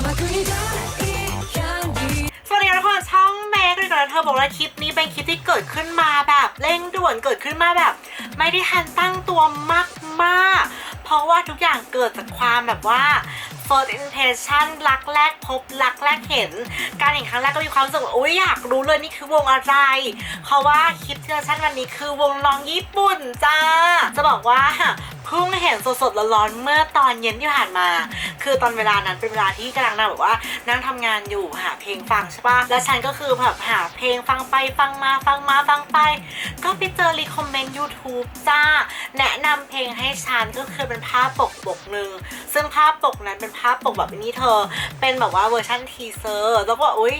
สวัสดีค่ะทุกคนช่องเมกเลยก่อนเธอบอกว่าคลิปนี้เป็นคลิปที่เกิดขึ้นมาแบบเร่งด่วนเกิดขึ้นมาแบบ ไม่ได้ทันตั้งตัวมากมากๆ เพราะว่าทุกอย่างเกิดจากความแบบว่า first impression รักแรกพบรักแรกเห็น การเห็นครั้งแรกก็มีความรู้สึกว่าอุ้ยอยากรู้เลยนี่คือวงอะไร เพราะว่าคลิปเที่เราชั่นวันนี้คือวงน้องญี่ปุ่นจ้า จะบอกว่า พิ่งเห็นสดๆร้อนๆเมื่อตอนเย็นที่ผ่านมา คือตอนเวลานั้นเป็นเวลาที่กำลังนั่งแบบว่านั่งทำงานอยู่หาเพลงฟังใช่ปะแล้วฉันก็คือแบบหาเพลงฟังไปฟังมาฟังมาฟังไป ก็ไปเจอรีคอมเมนต์ YouTube จ้า แนะนำเพลงให้ฉันก็คือเป็นภาพปกปกหนึ่งซึ่งภาพปกนั้นเป็นภาพปกแบบนี้เธอ เป็นแบบว่าเวอร์ชันทีเซอร์แล้วก็อุ๊ย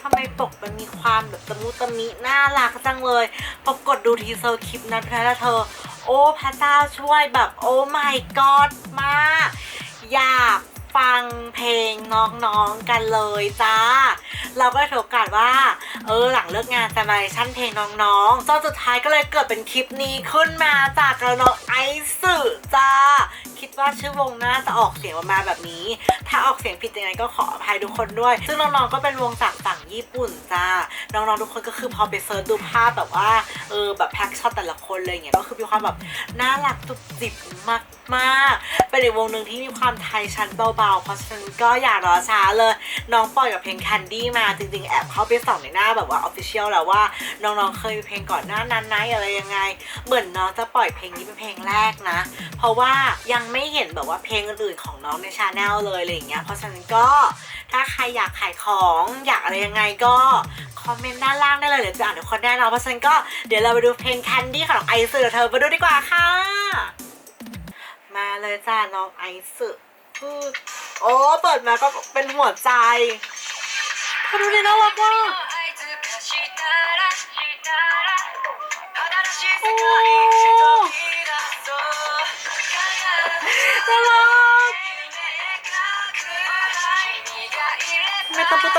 ทำไมปกมันมีความแบบตะมุตะมิน่ารักจังเลยพอกดดูทีเซอร์คลิปนั้นแล้วเธอ โอ้พระเจ้าช่วยแบบโอ้ my god มาก อยากฟังเพลงน้องๆกันเลยจ้า เราก็ถือโอกาสว่า เออหลังเลิกงานจะมาชั่นเพลงน้องๆจนสุดท้ายก็เลยเกิดเป็นคลิปนี้ขึ้นมาจากกระน้องไอซ์จ้า คิดว่าชื่อวงน่าจะออกเสียงออกมาแบบนี้ ถ้าออกเสียงผิดยังไงก็ขออภัยทุกคนด้วย ซึ่งน้องๆก็เป็นวงจากฝั่ง ญี่ปุ่นจ้า น้องๆทุกคนก็คือพอไปเซิร์ชดูภาพแบบว่าเออแบบแพ็กช็อตแต่ละคนเลยอย่างเงี้ยก็คือมีความแบบน่ารักจุบจิบมากๆเป็นอีกวงหนึ่งที่มีความไทยชั้นเบาๆ เพราะฉะนั้นก็อย่ารอช้าเลย น้องปล่อยกับเพลง Candy มาจริงๆ แอบเข้าไปส่องในหน้าแบบว่า Official แล้วว่าน้องๆเคยมีเพลงก่อนหน้านั้นไหนอะไรยังไง เหมือนน้องจะปล่อยเพลงนี้เป็นเพลงแรกนะ เพราะว่ายังไม่เห็นแบบว่าเพลงอื่นๆของน้องในชาแนลเลยอะไรอย่างเงี้ยเพราะฉะนั้นก็ ถ้าใครอยากขายของอยากอะไรยังไงก็คอมเมนต์ด้านล่างได้เลยเดี๋ยวจะอ่านทุกคนแน่นอนเพราะฉะนั้นก็เดี๋ยวเราไปดูเพลง Candy ของไอซ์เดี๋ยวเธอไปดูดีกว่าค่ะ มาเลยจ้าน้องไอซ์พูดโอ้เปิดมาก็เป็นหัวใจเธอดูดิน่ารักมากโอ้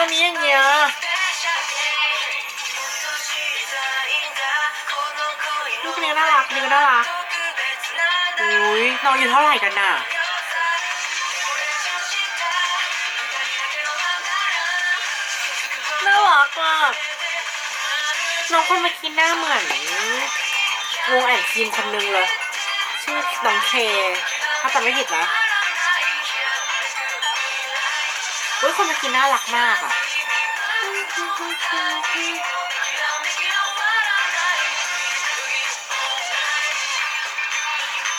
ทำไมตาปุตามีอย่างเงี้ยลูกนี้น่ารักนี่ก็น่ารักอุ้ยน้องอยู่เท่าไหร่กันน่ะน่ารักมากน้องคนเมื่อกี้หน้าเหมือนวงแอนทีมคนนึงเลย ชื่อน้องเค ถ้าจำไม่ผิดนะ เฮ้ยคนเมื่อกี้น่ารักมากอะ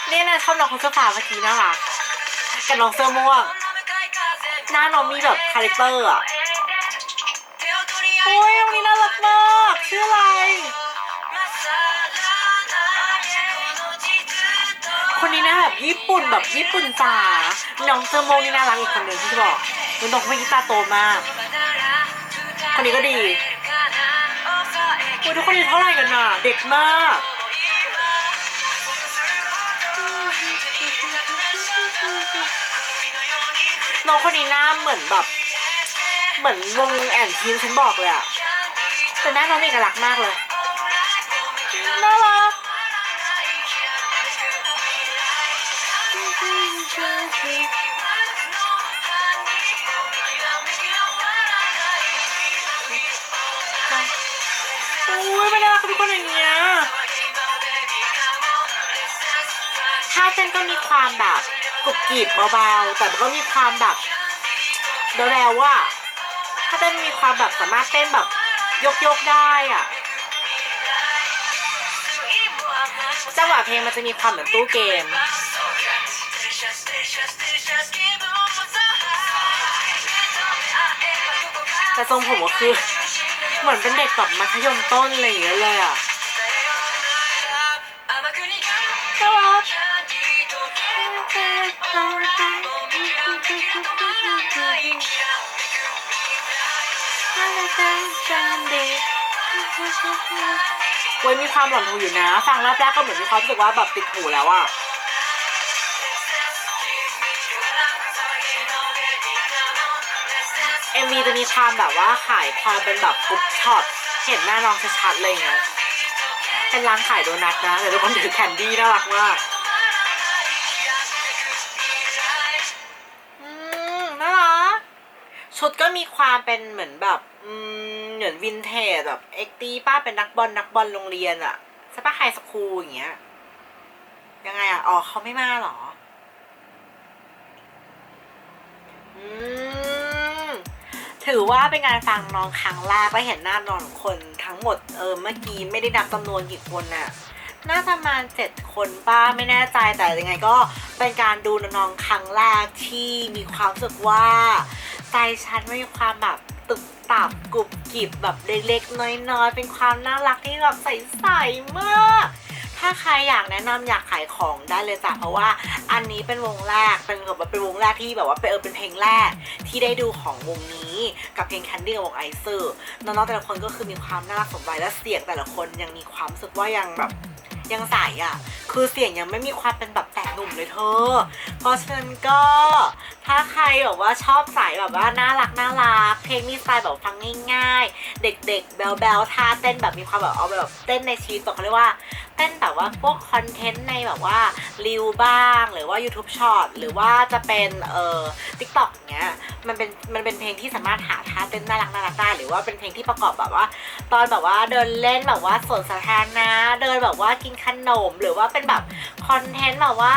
เนี่ยนะชอบน้องคนเสื้อฟ้าเมื่อกี้น่ารักกับน้องเสื้อม่วงหน้าน้องมีแบบคาแรคเตอร์อะโอ้ยน้องนี่น่ารักมากชื่ออะไร คนนี้นะแบบญี่ปุ่นแบบญี่ปุ่นจ๋าน้องเซอร์โมงนี่น่ารักอีกคนหนึ่งที่บอก เป็นน้องคนนี้ตาโตมาก คนนี้ก็ดีโอ้ยทุกคนอายู่เท่าไหร่กันน่ะ เด็กมาก น้องคนนี้หน้าเหมือนแบบ เหมือนวงแอนทีมฉันบอกเลยอะแต่หน้าน้องเอกลักษณ์มากเลยน่ารักโอ้ยไม่น่ารักทุกคนอย่างเงี้ยถ้าเต้นก็มีความแบบกรุบกริบเบาๆ แต่มันก็มีความแบบแรงๆว่า ถ้าเต้นมีความแบบสามารถเต้นแบบยกๆได้อะจังหวะเพลงมันจะมีความเหมือนตู้เกม แต่ทรงผมก็คือ เหมือนเป็นเด็กแบบมัธยมต้นอะไรอย่างเงี้ยเลยอะน่ารักเว้ยมีความหลอนหูอยู่นะ ฟังรอบแรกก็เหมือนมีความรู้สึกว่าแบบติดหูแล้วอะ เอ็มวีจะมีความแบบว่าขายความเป็นแบบกรุ๊ปช็อตเห็นหน้าน้องชัดๆเลยไงเป็นร้านขายโดนัทนะแต่ทุกคนถือแคนดี้น่ารักมากอืมน่ารักชุดก็มีความเป็นเหมือนแบบเหมือนวินเทจแบบเอ็กตีป้าเป็นนักบอลนักบอลโรงเรียนอะใช่ปะไฮสคูลอย่างเงี้ยยังไงอะอ๋อเขาไม่มาหรอ อืม ถือว่าเป็นการฟังน้องครั้งแรกและเห็นหน้าน้องคนทั้งหมดเออเมื่อกี้ไม่ได้นับจำนวนกี่คนน่ะน่าจะประมาณเจ็ดคนป้าไม่แน่ใจแต่ยังไงก็เป็นการดูน้องครั้งแรกที่มีความรู้สึกว่า ใจฉันไม่มีความแบบตุบตับกรุบกริบแบบเล็กๆน้อยๆเป็นความน่ารักที่แบบใสๆมาก ถ้าใครอยากแนะนำอยากขายของได้เลยจ้ะเพราะว่าอันนี้เป็นวงแรกเป็นแบบว่าเป็นวงแรกที่แบบว่าเป็นเออเป็นเพลงแรกที่ได้ดูของวงนี้ กับเพลง Candy กับวงไอซ์เซอร์น้องๆแต่ละคนก็คือมีความน่ารักสมวัยและเสียงแต่ละคนยังมีความสึกว่ายังแบบยังใสอะ คือเสียงยังไม่มีความเป็นแบบแต่หนุ่มเลยเธอ เพราะฉะนั้นก็ถ้าใครแบบว่าชอบสายแบบว่าน่ารักน่ารัก เพลงมีสไตล์แบบฟังง่าย ๆ เด็กๆ แบลๆท่าเต้นแบบมีความแบบเอาแบบเต้นในชีวิตตัวเขาเรียกว่า เต้นแบบว่าพวกคอนเทนต์ในแบบว่ารีวบ้าง หรือว่า YouTube Short หรือว่าจะเป็นเอ่อ TikTok อย่างเงี้ยมันเป็นมันเป็นเพลงที่สามารถหาท่าเต้นน่ารักน่ารักได้หรือว่าเป็นเพลงที่ประกอบแบบว่า ตอนแบบว่าเดินเล่นแบบว่าสวนสาธารณะเดินแบบว่ากินขนม หรือว่าเป็นแบบคอนเทนต์แบบว่า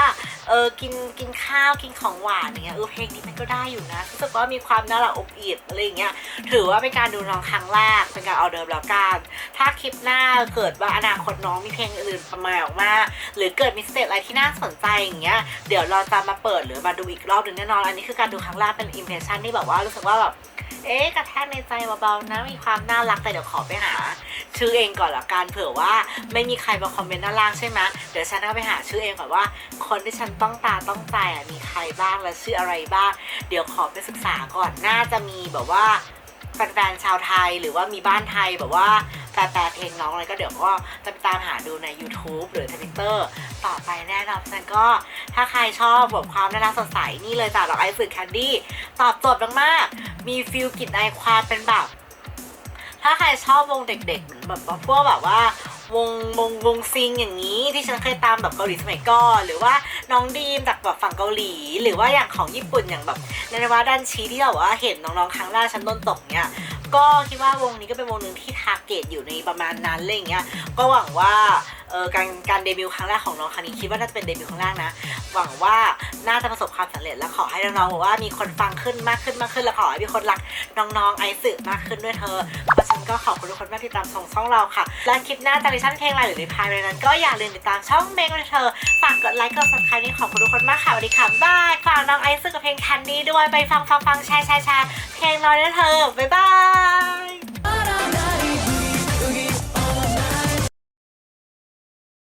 เออกินกินข้าวกินของหวานอย่างเงี้ยเออเพลงนี้มันก็ได้อยู่นะรู้สึกว่ามีความน่ารักอบอิ่มอะไรอย่างเงี้ยถือว่าเป็นการดูน้องครั้งแรกเป็นการเอาเดิมแล้วกันถ้าคลิปหน้าเกิดว่าอนาคตน้องมีเพลงอื่นประมาณออกมาหรือเกิดมีสเตจอะไรที่น่าสนใจอย่างเงี้ยเดี๋ยวเราจะมาเปิดหรือมาดูอีกรอบหนึ่งแน่นอน อันนี้คือการดูครั้งแรกเป็นอิมเพรสชันที่แบบว่ารู้สึกว่าแบบ เอ๊ะกระแทกในใจเบาๆนะมีความน่ารักแต่เดี๋ยวขอไปหา ชื่อเองก่อนละกันเผื่อว่าไม่มีใครมาคอมเมนต์ด้านล่างใช่ไหมเดี๋ยวฉันก็ไปหาชื่อเองก่อนว่า คนที่ฉันต้องตาต้องใจอะมีใครบ้างและชื่ออะไรบ้าง เดี๋ยวขอไปศึกษาก่อนน่าจะมีแบบว่าแฟนๆชาวไทยหรือว่ามีบ้านไทยแบบว่าแปลๆเพลงน้องอะไรก็เดี๋ยวก็จะไปตามหาดูใน YouTube หรือ Twitter ต่อไปแน่นอนฉันก็ถ้าใครชอบแบบความน่ารักสดใสนี่เลยจากดอกไอซ์สึกแคนดี้ตอบโจทย์มากๆ มีฟิลกลิ่นไอความเป็นแบบ ถ้าใครชอบวงเด็กๆเหมือนแบบพวกแบบว่าวงวงวงซิงอย่างนี้ที่ฉันเคยตามแบบเกาหลีสมัยก่อนหรือว่าน้องดีมจากแบบฝั่งเกาหลี หรือว่าอย่างของญี่ปุ่นอย่างแบบในวาดันชีที่แบบว่าเห็นน้องๆครั้งแรกฉันโดนตกเนี่ยก็คิดว่าวงนี้ก็เป็นวงหนึ่งที่ทาร์เก็ตอยู่ในประมาณนั้นอะไรอย่างเงี้ยก็หวังว่า เออการการเดบิวต์ครั้งแรกของน้องครั้งนี้คิดว่าน่าจะเป็นเดบิวต์ครั้งแรกนะ หวังว่าน่าจะประสบความสำเร็จและขอให้น้องๆบอกว่ามีคนฟังขึ้นมากขึ้นมากขึ้น และขอให้มีคนรักน้องๆไอซ์มากขึ้นด้วยเธอเพราะฉันก็ขอบคุณทุกคนมากที่ตามชมช่องเราค่ะ และคลิปหน้าจะมีชั่นเพลงอะไรหรือรีพายอะไรนั้น ก็อย่าลืมติดตามช่องเมกด้วยเธอฝากกดไลค์กด subscribe นี่ขอบคุณทุกคนมากค่ะสวัสดีค่ะบายฝากน้องไอซ์กับเพลงแคนดี้ด้วยไปฟังฟังฟังแชร์แชร์แชร์เพลงน้อยด้วยเธอบ๊ายบาย